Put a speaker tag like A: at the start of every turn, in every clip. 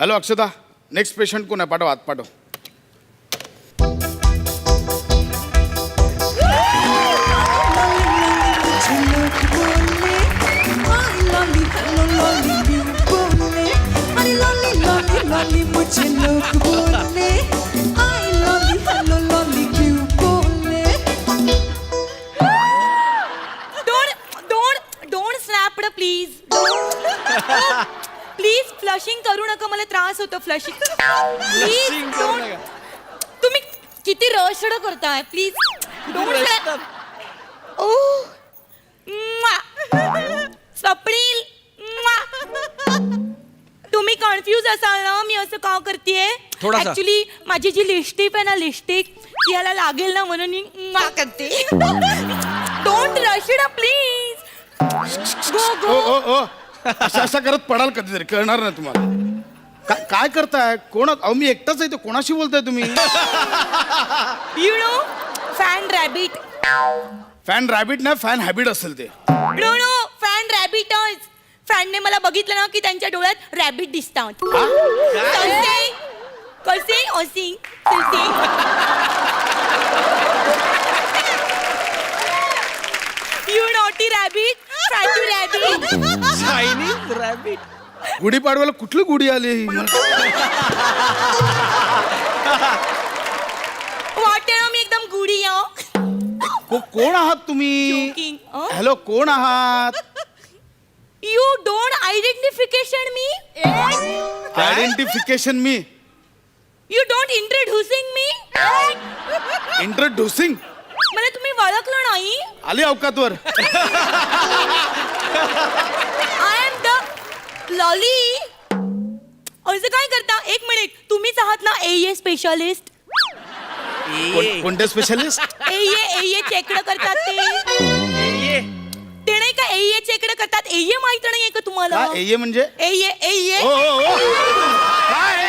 A: Hello अक्षता next patient कोण आहे पाठव आत पाठव
B: मुझे लोग बोलने
C: फ्लशिंग तुम्ही किती रशड करताय प्लीज डोंट ओ स्वप्नील तुम्ही कन्फ्यूज असाल ना मी असं का करतेय?
D: थोडासा.
C: ऍक्च्युली माझी जी लिपस्टिक आहे ना लिपस्टिक ती याला लागेल ना म्हणून मी करते. Don't rush it please go
A: oh
C: go
A: oh oh अशा अशा करत पडाल कधीतरी कळणार नाही तुम्हाला. काय काय करताय? कोण अहो मी एकटाच आहे तो कोणाशी बोलताय तुम्ही?
C: You know fan rabbit
A: fan rabbit नाही फॅन हॅबिट असेल ते.
C: नो नो फॅन रॅबिटच फॅनने मला बघितलं ना की त्यांच्या डोळ्यात रॅबिट दिसतात. कसे? कसे? असे. कसे? You naughty rabbit fatty rabbit
D: Chinese rabbit
A: गुढीपाडव्याला कुठली गुढी आली ही?
C: वाटते ना मी एकदम गुढी हो.
A: को- कोण आहात तुम्ही?
C: Joking, अं?
A: हॅलो कोण आहात?
C: You don't identification me
A: identification me
C: you don't introducing me
A: introducing
C: मला तुम्ही ओळखलं नाही.
A: आली अवकातवर.
C: लॉली! असं काय करता? एक मिनिट. तुम्हीच आहात ना ए स्पेशलिस्ट
A: कोण- कोणते स्पेशलिस्ट
C: ए ए चेकडं करतात ते. ते नाही का ए चेकडं करतात? ए माहीत नाहीये का तुम्हाला?
A: काय? एये म्हणजे?
C: ए ए
A: ओ ओ, ओ. काय?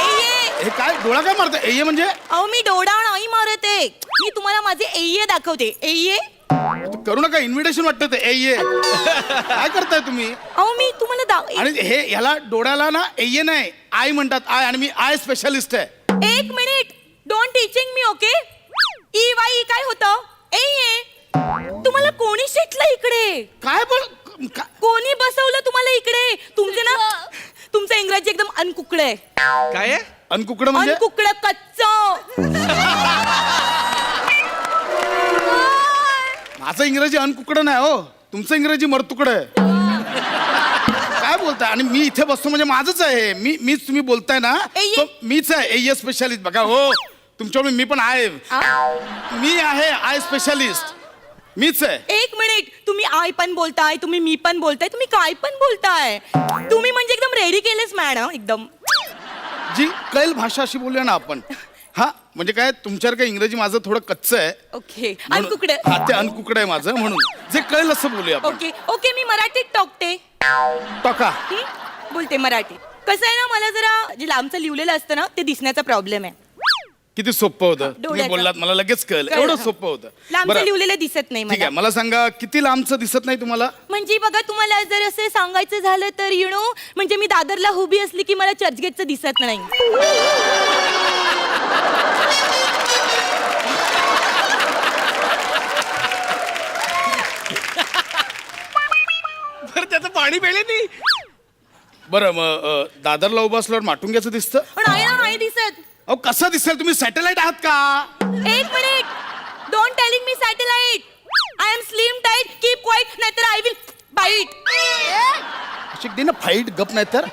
C: ए
A: हे काय? डोळा काय मारता एये म्हणजे?
C: अहो मी डोळा नाही मारत आहे. मी तुम्हाला माझे ए दाखवते. ए
A: करू नका इन्व्हिटेशन वाटतं ते. एये काय करताय तुम्ही?
C: अहो मी तुम्हाला दा-
A: आणि हे ह्याला डोळ्याला ना एये नाही आय म्हणतात आय आणि मी आय स्पेशलिस्ट आहे.
C: एक minute. Don't teaching me okay E Y काय होतं? ए ये. तुम्हाला कोणी शिकलं इकडे?
A: काय बोल का-
C: कोणी बसवलं तुम्हाला इकडे? तुमचे ना तुमचं इंग्रजी एकदम अनकुकडं आहे.
D: काय आहे?
A: अनकुकडं म्हणजे?
C: अनकुकडं कच्च.
A: माझं इंग्रजी अनकुकडं नाही हो. तुमचं इंग्रजी मरतुकडं आहे. काय बोलताय? आणि मी इथे बसतो म्हणजे माझंच आहे. मी मीच तुम्ही बोलताय ना. तो मीच आहे एय स्पेशालिस्ट बघा हो. तुमच्याकडून मी पण आहे. मी आहे आय स्पेशालिस्ट मीच आहे.
C: एक मिनिट. तुम्ही आय पण बोलताय तुम्ही मी पण बोलताय तुम्ही काय पण बोलताय? तुम्ही म्हणजे एकदम रेडी केलेच मॅडम एकदम.
A: जी कैल भाषा अशी बोलूया ना आपण. हा? म्हणजे काय तुमच्यावर काय इंग्रजी माझं थोडं कच्चं आहे.
C: ओके
A: म्हणून-
C: अनकुकडं
A: हा ते अनकुकडं आहे माझं म्हणून. जे कळेल असं बोलूया आपण.
C: ओके ओके मी मराठीत टॉकते.
A: टका?
C: बोलते मराठी. कसं आहे ना मला जरा जे लांबचं लिहिलेलं असतं ना ते दिसण्याचा प्रॉब्लेम आहे.
A: किती सोपं होतं. तुम्ही
C: डोळ्याचं.
A: बोललात मला लगेच कळलं.
C: कळलं,
A: एवढं
C: हं.
A: सोपं होतं.
C: लांबचं लिहिलेलं दिसत नाही मला
A: आहे मला. सांगा किती लांबचं दिसत नाही तुम्हाला?
C: म्हणजे बघा तुम्हाला जर असं सांगायचं झालं तर यु नो म्हणजे मी दादरला उभी असली की मला चर्चगेटचं दिसत नाही.
D: पाणी पेले नाही
A: बरं मग दादरला उभं असल्यावर माटुंग्याचं दिसतं?
C: नाही ना नाही दिसत.
A: अहो कसं दिसेल? तुम्ही सॅटेलाइट आहात का?
C: एक minute. Don't telling me satellite. I am slim tight keep quiet नाहीतर आय विल बाईट
A: अशी दे ना फाईट गप नाही तर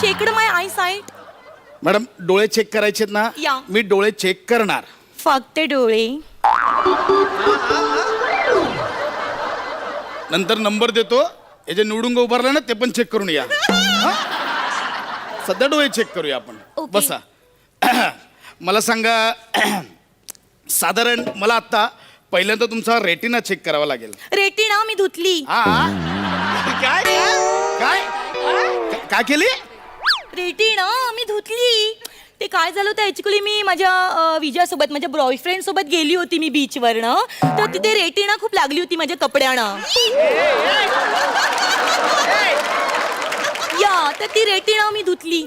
C: checked my I site
A: madam डोळे चेक करायचे ना?
C: या.
A: मी डोळे चेक करणार.
C: फक्त डोळे.
A: नंतर नंबर देतो. हे जे निवडून उभारलं ना ते पण चेक करून या? सध्या डोळे चेक करूया आपण. बसा. मला सांगा साधारण मला आता पहिल्यांदा तुमचा रेटिना चेक करावा लागेल.
C: रेटिना मी धुतली.
A: हा
D: काय
A: काय? काय? केली?
C: रेटिना मी धुतली. ते काय झालं होतं? ऍक्च्युली मी माझ्या अं, विजयासोबत माझ्या बॉयफ्रेंड सोबत गेली होती मी बीचवरनं तर तिथे रेटिना खूप लागली होती माझ्या कपड्यानं. या तर ती रेटिना मी धुतली.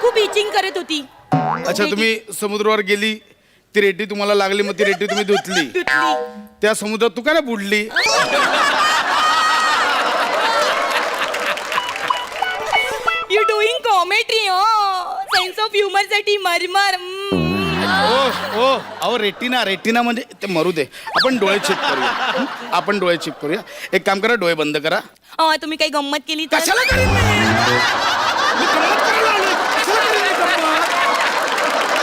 C: खूप इचिंग करत होती.
A: अच्छा तुम्ही समुद्रावर गेली ती रेटी तुम्हाला लागली मग ती रेटी तुम्ही धुतली.
C: धुतली.
A: त्या समुद्रात तू काय बुडली?
C: ऑफ ह्युमरसाठी मरमर.
A: ओ ओ अहो रेटिना रेटिना म्हणजे ते मरू दे. आपण डोळे चेक करूया. हं? आपण डोळे चेक करूया. एक काम करा डोळे बंद करा.
C: तुम्ही काही गंमत केली तर?
A: कशाला करीन मी? मी गंमत करायला आलोय. कशाला करीन मी गंमत?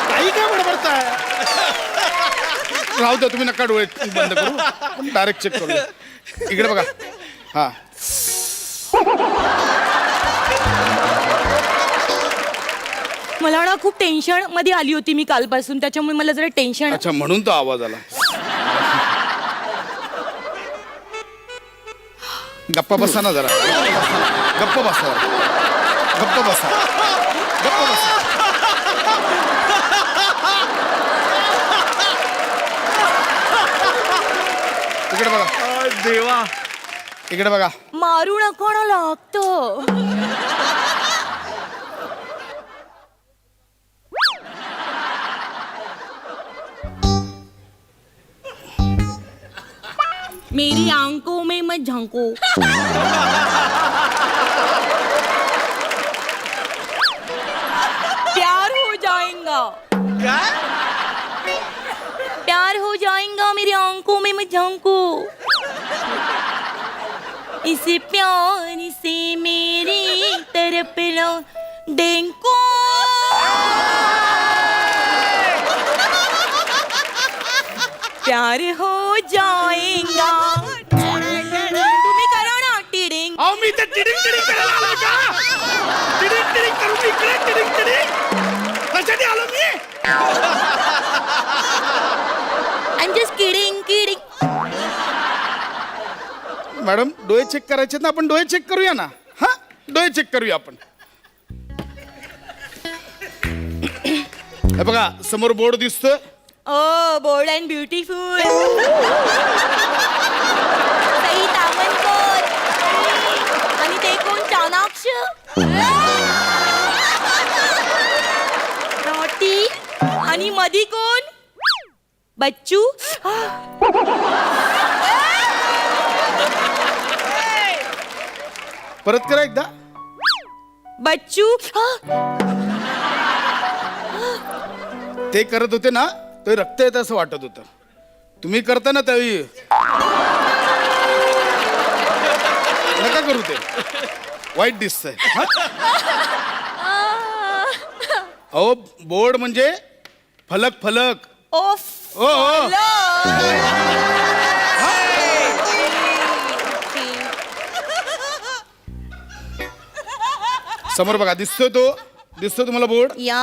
A: काही काय बडबडताय? राहू द्या तुम्ही नका डोळे बंद करू. डायरेक्ट चेक करूया. इकडे बघा. हा.
C: मला ना खूप टेन्शनमध्ये आली होती मी कालपासून. त्याच्यामुळे मला जरा टेन्शन
A: अच्छा म्हणून तो आवाज आला. गप्पा बसा ना जरा. गप्प बसा. गप्प बसा. गप्प बसा. इकडे बघा.
D: देवा.
A: इकडे बघा.
C: मारू नको ना लागतो. मेरी आँखों में मत झांको। प्यार हो जाएगा।
D: काय?
C: प्यार हो जाएगा मेरी आँखों में मत झांको। इस प्यार से मेरी तरफ़ लो डेंको प्यार हो जाएगा।
A: अहो मी ते टिडिंग टिडिंग करायला आलोय का? टिडिंग टिडिंग करू मी इकडे टिडिंग टिडिंग कशासाठी आलो मी?
C: I am just kidding kidding
A: madam डोळे चेक करायचे ना आपण डोळे चेक करूया ना? हा? डोळे चेक करूया आपण. हे बघा समोर बोर्ड दिसतोय.
C: ओ bold and beautiful Sai Tamhankar आणि ते कोण चाणाक्ष नॉटी आणि मधी कोण? बच्चू?
A: परत करा एकदा.
C: बच्चू?
A: ते करत होते ना ते रक्त येत असं वाटत होतं. तुम्ही करता ना त्यावेळी. नका करू ते. वाईट दिसतंय. हा? अहो बोर्ड म्हणजे फलक फलक.
C: ओफ
A: ओ ओ. समोर बघा दिसतोय तो. दिसतोय तुम्हाला बोर्ड?
C: या.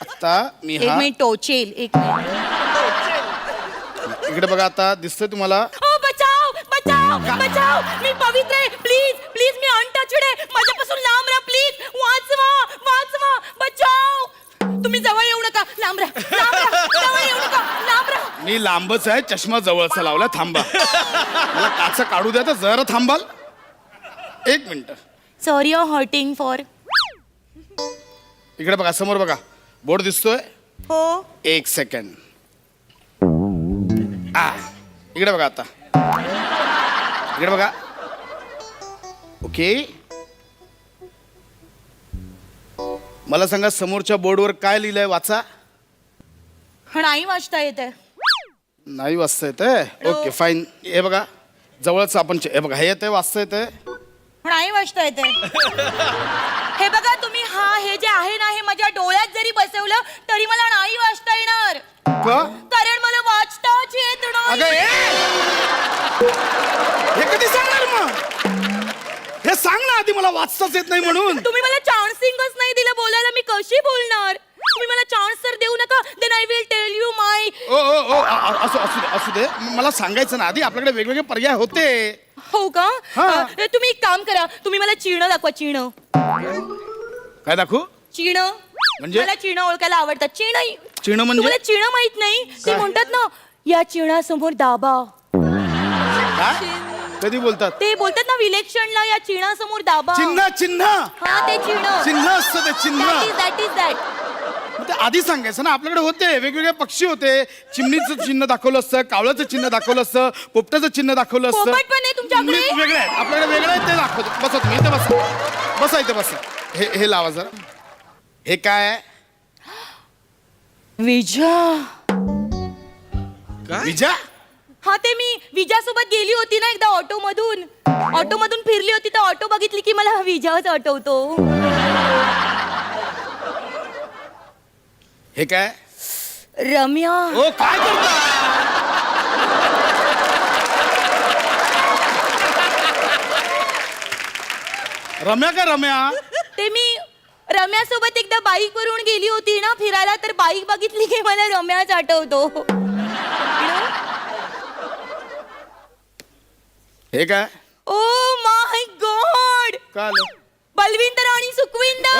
A: आता मी
C: एक
A: हा
C: मिनिट टोचेल एक मिनिट.
A: इकडे बघा आता दिसतोय तुम्हाला?
C: ओ बचाव बचाव बचाव. मी पवित्र आहे प्लीज आहे माझ्यापासून लांब राहा प्लीज वाचवा वाचवा. बचाव. तुम्ही जवळ येऊ नका. लांब राहा. लांब राहा. जवळ येऊ नका. लांब राहा.
A: मी लांबच आहे चष्मा जवळचा लावला थांबा. मला काचा काढू द्या तर जरा थांबाल. एक minute.
C: Sorry or hurting for
A: इकडे बघा समोर बघा. बोर्ड दिसतोय?
C: हो.
A: एक सेकंड आ. इकडे बघा आता. इकडे बघा. ओके? मला सांगा समोरच्या बोर्डवर काय लिहिलंय? वाचा.
C: नाही वाचता येत.
A: नाही वाचता येतंय? ओके फाईन हे बघा जवळच आपण हे बघा हे येतंय वाचता येतंय?
C: नाही वाचता येत. हे बघा तुम्ही हा हे जे आहे ना हे माझ्या डोळ्यात जरी बसवलं तरी मला नाही वाचता येणार.
A: का?
C: कारण मला वाचताच येत
A: अगं
C: नाही!
A: हे कधी सांगणार मग? ना मला वाचताच येत नाही म्हणून.
C: तुम्ही मला चान्सिंगच नाही दिलं बोलायला मी कशी बोलणार? तुम्ही मला चान्स तर देऊ नका. Then I will tell you my
A: oh oh oh अ- अ- असू असू दे असू दे. मला सांगायचं ना आधी आपल्याकडे वेगवेगळे पर्याय होते.
C: हो का?
A: हा.
C: अ, तुम्ही एक काम करा. तुम्ही मला चिणं दाखवा चिणं.
A: काय दाखवू?
C: चिणं.
A: म्हणजे?
C: मला चिणं ओळखायला आवडतात. चिणं
A: चिणं म्हणजे?
C: तुम्हाला चिणं माहीत नाही. ते
A: काय?
C: म्हणतात ना या चिणासमोर दाबा.
A: काय कधी बोलतात?
C: ते बोलतात ना विलेक्षणला या चिन्हासमोर दाबा.
A: चिन्ह चिन्ह.
C: हा ते चिन्ह.
A: चिन्ह असतं ते चिन्ह.
C: That is that is that
A: मग ते आधी सांगायचं ना आपल्याकडे होते वेगवेगळे पक्षी होते. चिमणीचं चिन्ह दाखवलं असतं कावळ्याचं चिन्ह दाखवलं असतं पोपटाचं चिन्ह दाखवलं असतं.
C: पोपट पण आहे तुमच्याकडे?
A: चिमणी वेगळे आहेत आपल्याकडे वेगळे आहेत ते दाखवतो. बसा तुम्ही इथे बसा. बसा इथे बसा. हे हे लावा जरा. हे काय आहे?
C: विजा.
D: काय?
A: विजा?
C: हा ते मी विजा सोबत गेली होती ना एकदा ऑटो मधून ऑटो मधून फिरली होती तर ऑटो बघितली की मला विजाच आठवतो.
A: हे काय?
C: रम्या.
A: ओ काय करता? रम्या का रम्या?
C: ते मी रम्या सोबत एकदा बाईक वरून गेली होती ना फिरायला तर बाईक बघितली की मला रम्याच आठवतो.
A: हे काय?
C: Oh my god!
A: काल
C: बलविंदर आणि सुखविंदर